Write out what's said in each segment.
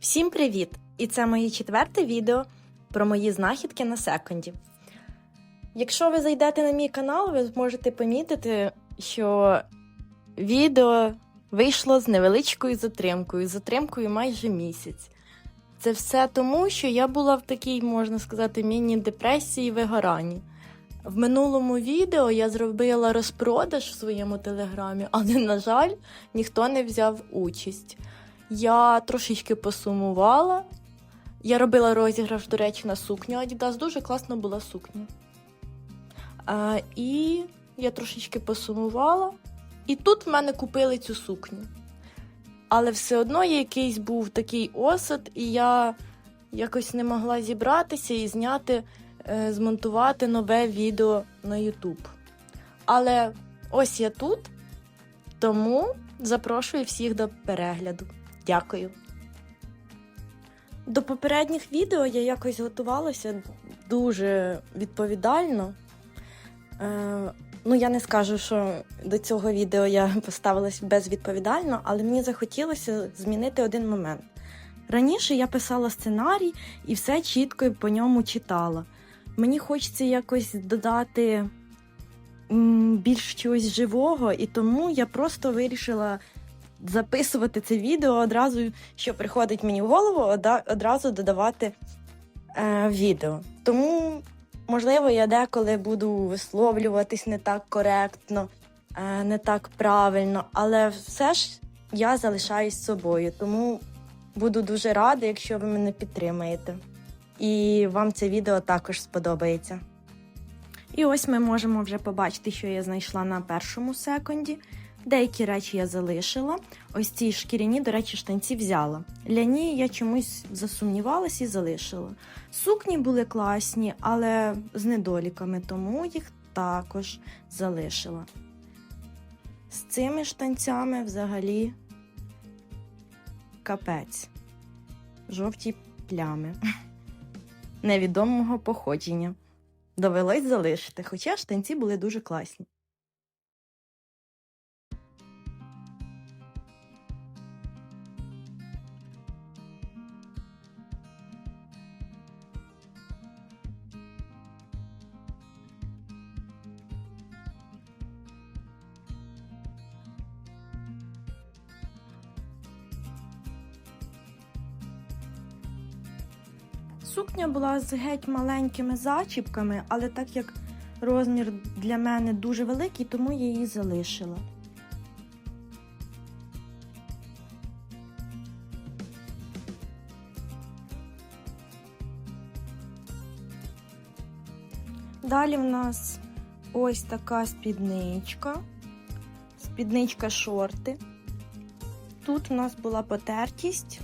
Всім привіт! І це моє четверте відео про мої знахідки на секунді. Якщо ви зайдете на мій канал, ви зможете помітити, що відео вийшло з невеличкою затримкою, затримкою майже місяць. Це все тому, що я була в такій, можна сказати, міні-депресії вигоранні. В минулому відео я зробила розпродаж в своєму телеграмі, але, на жаль, ніхто не взяв участь. Я трошечки посумувала. Я робила розіграш, до речі, на сукню Adidas. Дуже класна була сукня. А, і я трошечки посумувала. І тут в мене купили цю сукню. Але все одно якийсь був такий осад, і я якось не могла зібратися і зняти, е, змонтувати нове відео на YouTube. Але ось я тут, тому запрошую всіх до перегляду. Дякую. До попередніх відео я якось готувалася дуже відповідально. Е, ну, я не скажу, що до цього відео я поставилась безвідповідально, але мені захотілося змінити один момент. Раніше я писала сценарій і все чітко по ньому читала. Мені хочеться якось додати більш чогось живого, і тому я просто вирішила записувати це відео одразу, що приходить мені в голову, одразу додавати е, відео. Тому, можливо, я деколи буду висловлюватись не так коректно, е, не так правильно, але все ж я залишаюсь собою. Тому буду дуже рада, якщо ви мене підтримаєте. І вам це відео також сподобається. І ось ми можемо вже побачити, що я знайшла на першому секунді. Деякі речі я залишила. Ось ці шкіряні, до речі, штанці взяла. Ляні я чомусь засумнівалась і залишила. Сукні були класні, але з недоліками, тому їх також залишила. З цими штанцями взагалі капець. Жовті плями невідомого походження. Довелось залишити, хоча штанці були дуже класні. Сукня була з геть маленькими зачіпками, але так як розмір для мене дуже великий, тому я її залишила. Далі в нас ось така спідничка, спідничка шорти. Тут у нас була потертість.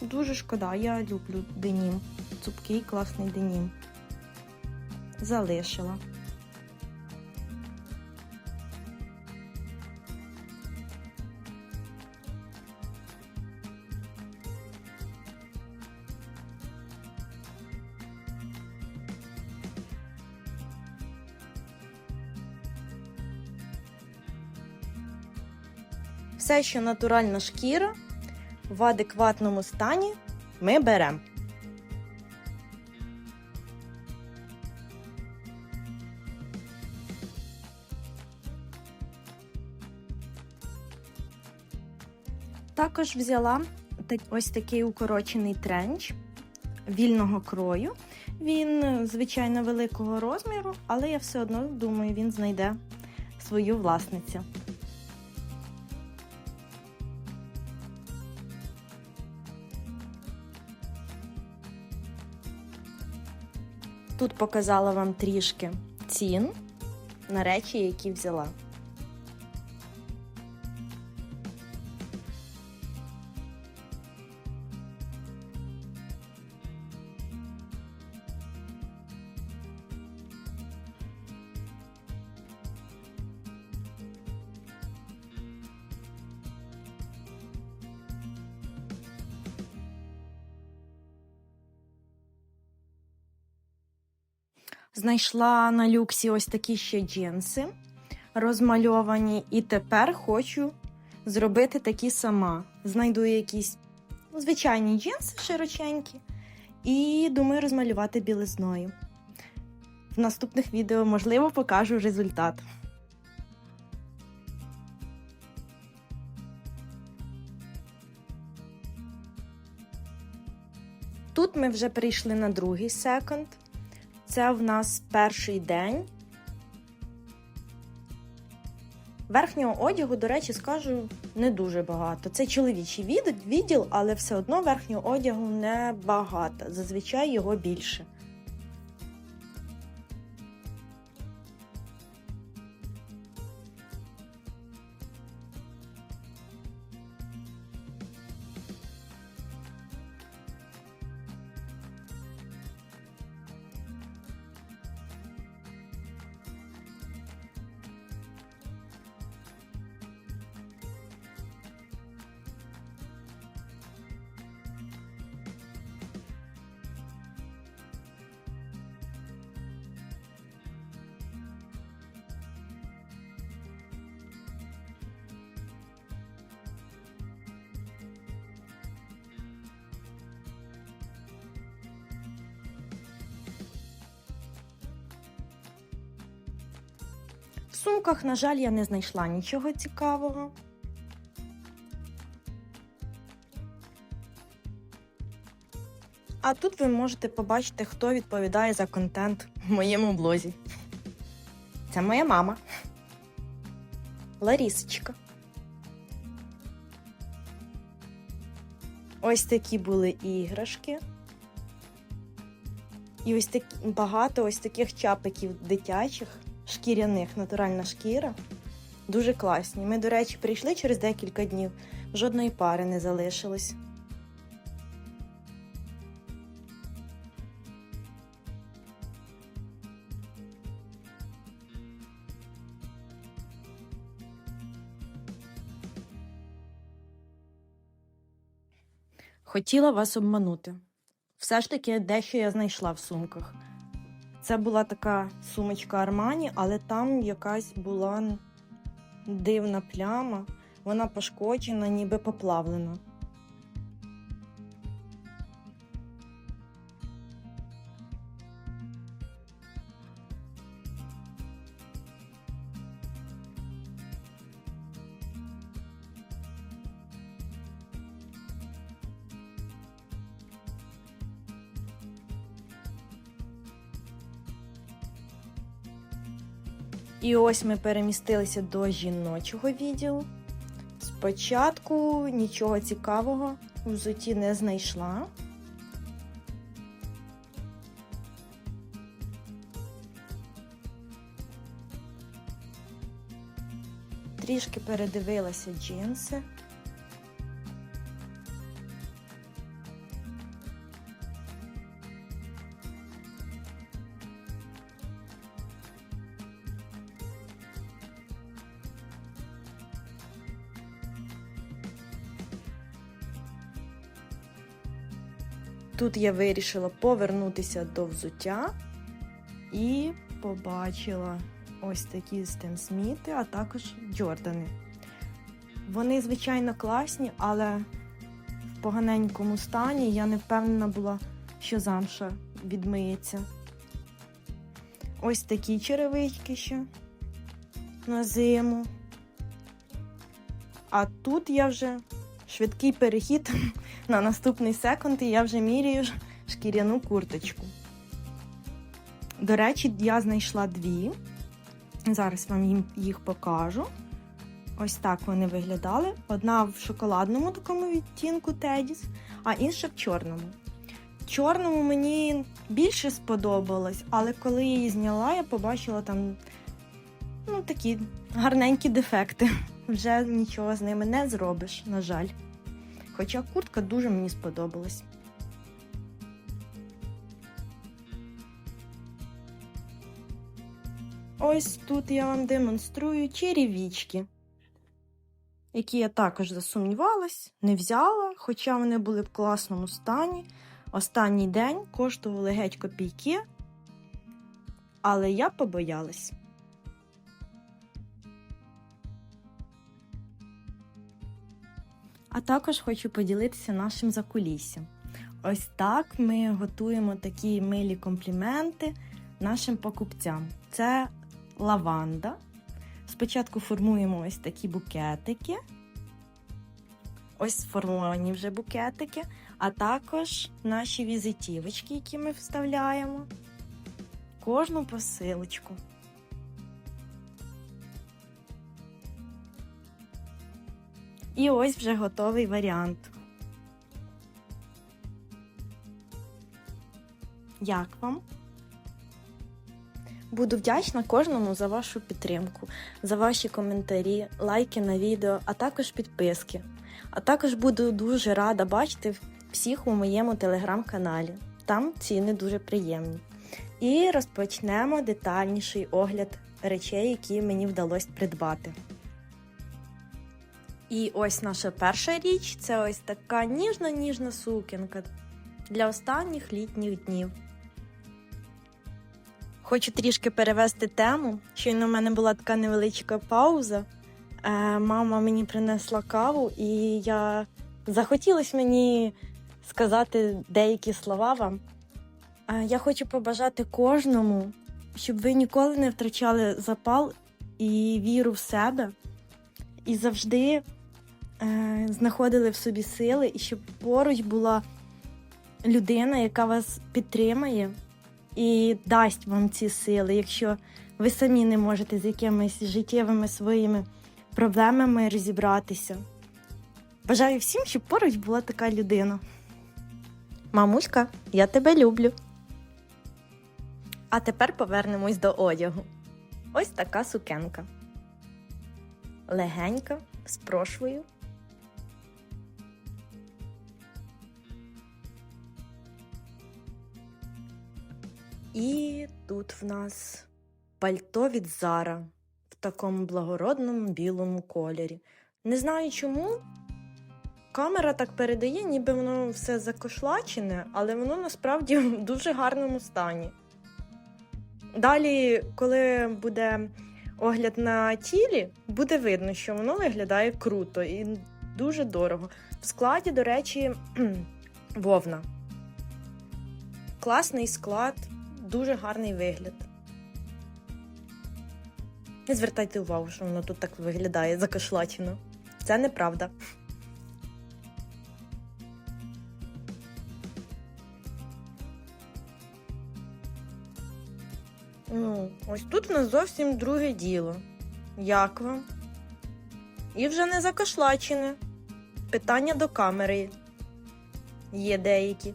Дуже шкода, я люблю денім. Цупкий, класний денім. Залишила. Все, що натуральна шкіра, в адекватному стані ми беремо. Також взяла ось такий укорочений тренч вільного крою. Він, звичайно, великого розміру, але я все одно думаю, він знайде свою власницю. Тут показала вам трішки цін на речі, які взяла. Знайшла на люксі ось такі ще джинси розмальовані, і тепер хочу зробити такі сама. Знайду якісь звичайні джинси широченькі. І думаю розмалювати білизною. В наступних відео, можливо, покажу результат. Тут ми вже прийшли на другий секонд. Це в нас перший день. Верхнього одягу, до речі, скажу не дуже багато. Це чоловічий відділ, але все одно верхнього одягу не багато. Зазвичай його більше. Сумках, на жаль, я не знайшла нічого цікавого. А тут ви можете побачити, хто відповідає за контент в моєму блозі. Це моя мама. Ларісочка. Ось такі були іграшки. І ось такі багато ось таких чапиків дитячих, шкіряних, натуральна шкіра. Дуже класні. Ми, до речі, прийшли через декілька днів, жодної пари не залишилось. Хотіла вас обманути. Все ж таки, дещо я знайшла в сумках. Це була така сумочка Армані, але там якась була дивна пляма. Вона пошкоджена, ніби поплавлена. І ось ми перемістилися до жіночого відділу. Спочатку нічого цікавого в взуті не знайшла. Трішки передивилася джинси. Тут я вирішила повернутися до взуття і побачила ось такі Стен Сміти, а також Джордани. Вони, звичайно, класні, але в поганенькому стані я не впевнена була, що замша відмиється. Ось такі черевички ще на зиму. А тут я вже швидкий перехід на наступний секунд, і я вже міряю шкіряну курточку. До речі, я знайшла дві. Зараз вам їх покажу. Ось так вони виглядали. Одна в шоколадному такому відтінку Тедіс, а інша в чорному. Чорному мені більше сподобалось, але коли я її зняла, я побачила там ну, такі гарненькі дефекти. Вже нічого з ними не зробиш, на жаль. Хоча куртка дуже мені сподобалась. Ось тут я вам демонструю черевічки, які я також засумнівалась, не взяла, хоча вони були в класному стані. Останній день коштували геть копійки, але я побоялась. А також хочу поділитися нашим закуліссям. Ось так ми готуємо такі милі компліменти нашим покупцям. Це лаванда. Спочатку формуємо ось такі букетики. Ось сформовані вже букетики, а також наші візитівочки, які ми вставляємо. Кожну посилочку. І ось вже готовий варіант. Як вам? Буду вдячна кожному за вашу підтримку, за ваші коментарі, лайки на відео, а також підписки. А також буду дуже рада бачити всіх у моєму телеграм-каналі. Там ціни дуже приємні. І розпочнемо детальніший огляд речей, які мені вдалося придбати. І ось наша перша річ це ось така ніжна-ніжна сукенка для останніх літніх днів. Хочу трішки перевести тему. Щойно в мене була така невеличка пауза. Е, мама мені принесла каву, і я захотілося мені сказати деякі слова вам. Е, я хочу побажати кожному, щоб ви ніколи не втрачали запал і віру в себе, і завжди знаходили в собі сили, і щоб поруч була людина, яка вас підтримає і дасть вам ці сили, якщо ви самі не можете з якимись життєвими своїми проблемами розібратися. Бажаю всім, щоб поруч була така людина. Мамуська, я тебе люблю. А тепер повернемось до одягу. Ось така сукенка. Легенька, з прошвою. І тут в нас пальто від Зара в такому благородному білому кольорі. Не знаю чому. Камера так передає, ніби воно все закошлачене, але воно насправді в дуже гарному стані. Далі, коли буде огляд на тілі, буде видно, що воно виглядає круто і дуже дорого. В складі, до речі, вовна. Класний склад, дуже гарний вигляд. Не звертайте увагу, що воно тут так виглядає закашлачено. Це неправда. Ну, ось тут у нас зовсім друге діло. Як вам? І вже не закашлачене. Питання до камери є деякі.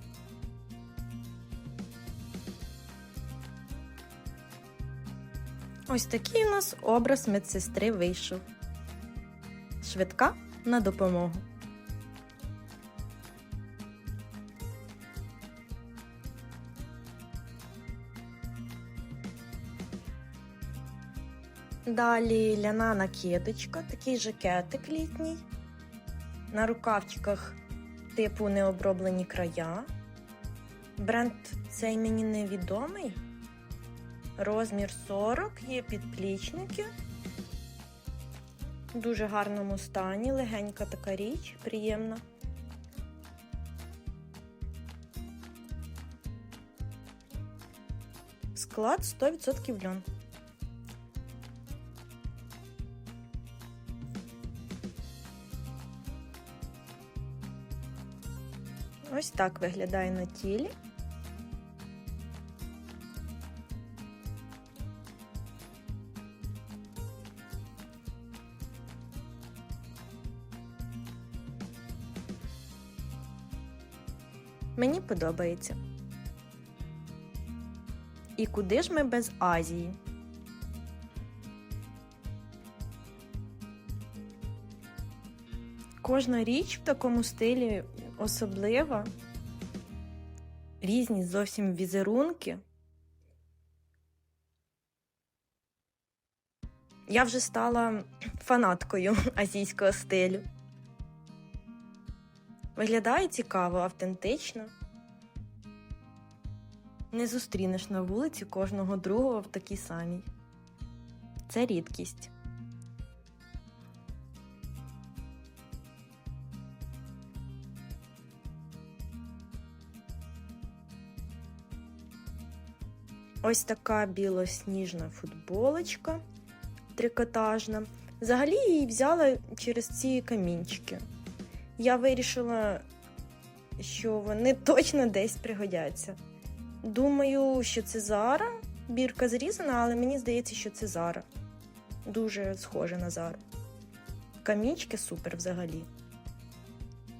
Ось такий у нас образ медсестри вийшов. Швидка на допомогу. Далі ляна накидочка, такий жакетик літній. На рукавчиках типу необроблені края. Бренд цей мені невідомий. Розмір 40, є підплічники. В дуже гарному стані, легенька така річ, приємна. Склад 100% льон. Ось так виглядає на тілі. Подобається. І куди ж ми без Азії? Кожна річ в такому стилі особлива, різні зовсім візерунки. Я вже стала фанаткою азійського стилю. Виглядає цікаво, автентично. Не зустрінеш на вулиці кожного другого в такій самій. Це рідкість. Ось така білосніжна футболочка трикотажна. Взагалі її взяла через ці камінчики. Я вирішила, що вони точно десь пригодяться. Думаю, що це Зара. Бірка зрізана, але мені здається, що це Зара. Дуже схоже на Зару. Камінчики супер взагалі.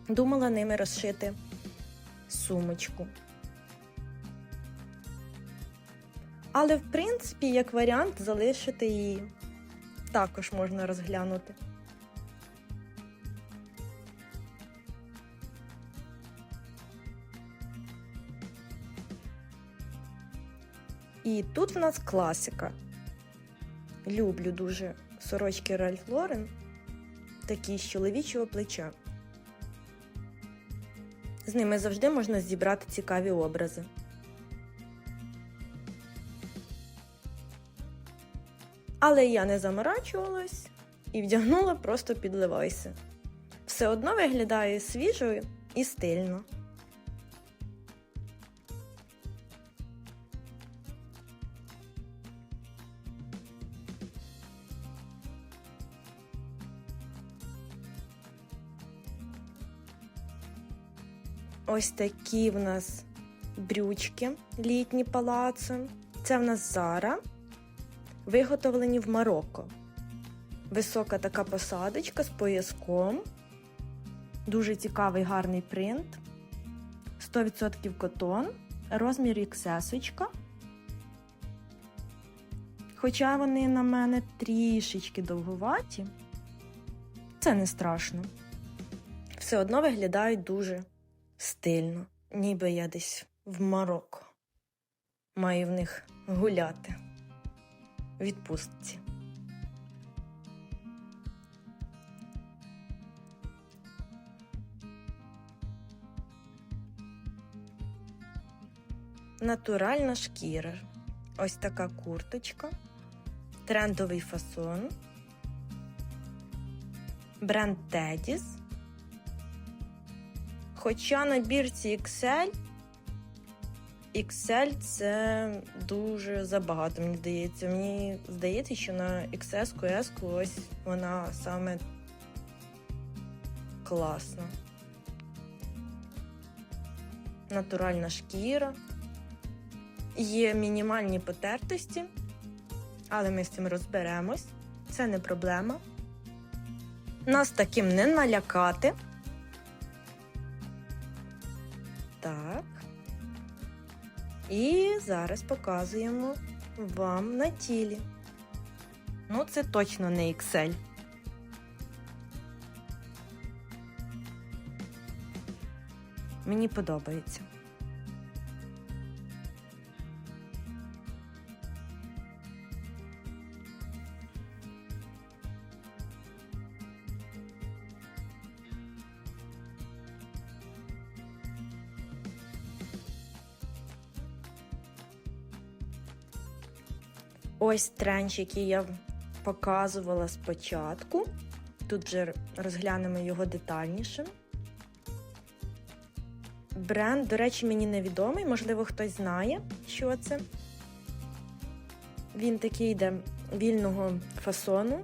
Думала ними розшити сумочку. Але, в принципі, як варіант, залишити її також можна розглянути. І тут в нас класика. Люблю дуже сорочки Ральф Лорен, такі з чоловічого плеча. З ними завжди можна зібрати цікаві образи. Але я не заморачувалась і вдягнула просто під левайси. Все одно виглядає свіжо і стильно. Ось такі в нас брючки літні палацо. Це в нас Зара, виготовлені в Марокко. Висока така посадочка з пояском. Дуже цікавий гарний принт. 100% котон, розмір XS. Хоча вони на мене трішечки довгуваті, це не страшно. Все одно виглядають дуже стильно, ніби я десь в Марокко. Маю в них гуляти. Відпустці. Натуральна шкіра. Ось така курточка. Трендовий фасон. Бренд Teddy's. Хоча на бірці XL, XL це дуже забагато, мені здається. Мені здається, що на XS, S ось вона саме класна. Натуральна шкіра. Є мінімальні потертості, але ми з цим розберемось. Це не проблема. Нас таким не налякати. І зараз показуємо вам на тілі. Ну, це точно не Excel. Мені подобається. Ось тренч, який я показувала спочатку. Тут вже розглянемо його детальніше. Бренд, до речі, мені невідомий, можливо, хтось знає, що це. Він такий йде вільного фасону.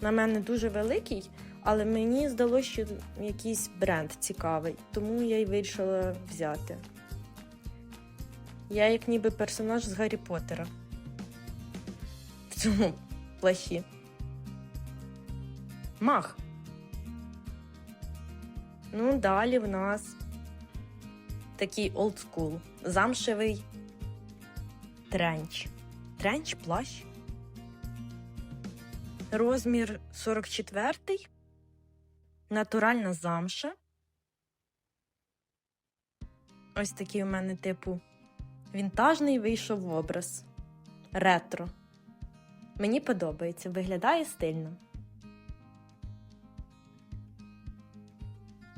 На мене дуже великий, але мені здалося, що якийсь бренд цікавий, тому я й вирішила взяти. Я як ніби персонаж з Гаррі Поттера в цьому плащі. Мах. Ну, далі в нас такий олдскул. Замшевий тренч. Тренч, плащ. Розмір 44. Натуральна замша. Ось такий у мене, типу, вінтажний вийшов образ. Ретро. Мені подобається, виглядає стильно.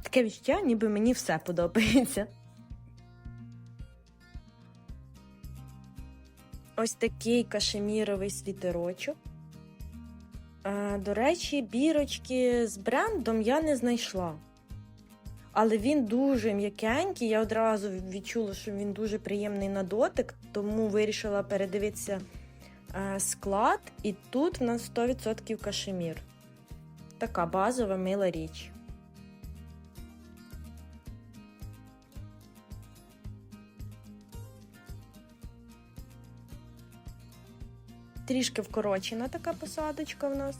Таке відчуття, ніби мені все подобається. Ось такий кашеміровий світерочок. А, До речі, бірочки з брендом я не знайшла. Але він дуже м'якенький. Я одразу відчула, що він дуже приємний на дотик, тому вирішила передивитися склад. І тут в нас 100% кашемір. Така базова мила річ. Трішки вкорочена така посадочка в нас.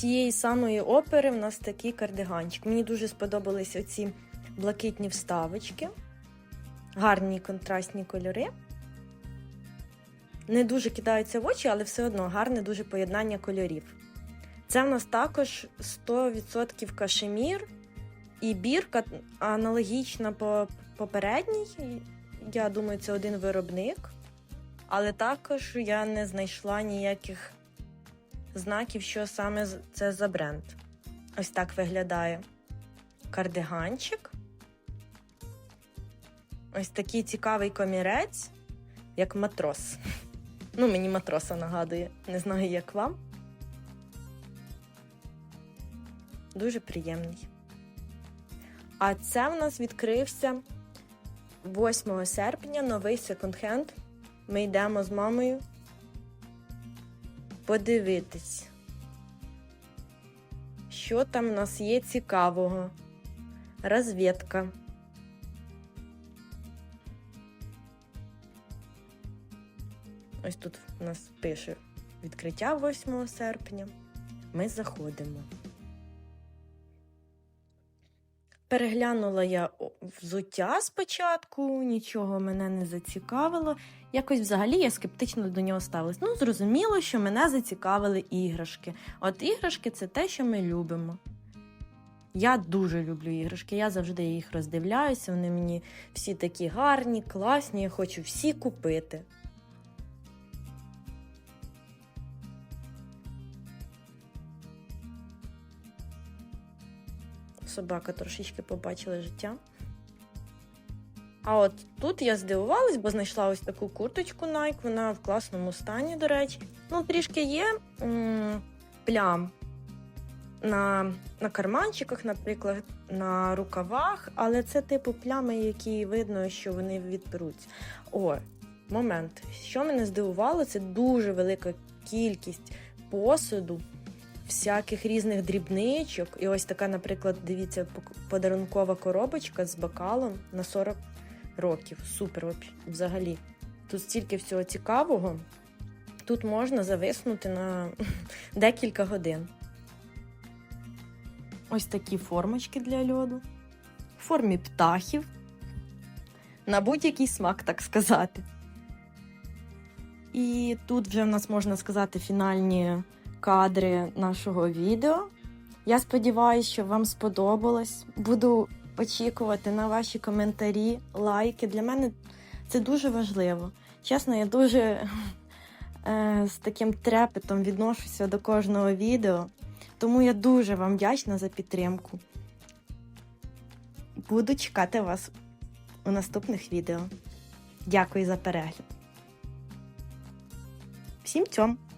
Тієї самої опери в нас такий кардиганчик. Мені дуже сподобались оці блакитні вставочки, гарні контрастні кольори. Не дуже кидаються в очі, але все одно гарне дуже поєднання кольорів. Це в нас також 100% кашемір і бірка аналогічна по попередній. Я думаю, це один виробник. Але також я не знайшла ніяких знаків, що саме це за бренд. Ось так виглядає кардиганчик. Ось такий цікавий комірець, як матрос. Ну, мені матроса нагадує, не знаю, як вам. Дуже приємний. А це в нас відкрився 8 серпня новий секонд-хенд. Ми йдемо з мамою подивитись, що там в нас є цікавого. Розвідка. Ось тут у нас пише відкриття 8 серпня. Ми заходимо. Переглянула я взуття спочатку, нічого мене не зацікавило. Якось взагалі я скептично до нього ставилась. Ну, зрозуміло, що мене зацікавили іграшки. От іграшки це те, що ми любимо. Я дуже люблю іграшки, я завжди їх роздивляюся. Вони мені всі такі гарні, класні, я хочу всі купити. Собака трошечки побачила життя. А от тут я здивувалась, бо знайшла ось таку курточку Nike, вона в класному стані, до речі. Ну, трішки є плям на, на карманчиках, наприклад, на рукавах, але це типу плями, які видно, що вони відперуться. О, момент. Що мене здивувало, це дуже велика кількість посуду, всяких різних дрібничок. І ось така, наприклад, дивіться, подарункова коробочка з бокалом на 40 років. Супер взагалі. Тут стільки всього цікавого. Тут можна зависнути на декілька годин. Ось такі формочки для льоду. В формі птахів. На будь-який смак, так сказати. І тут вже в нас можна сказати фінальні кадри нашого відео. Я сподіваюся, що вам сподобалось. Буду очікувати на ваші коментарі, лайки. Для мене це дуже важливо. Чесно, я дуже е, з таким трепетом відношуся до кожного відео. Тому я дуже вам вдячна за підтримку. Буду чекати вас у наступних відео. Дякую за перегляд. Всім цьом!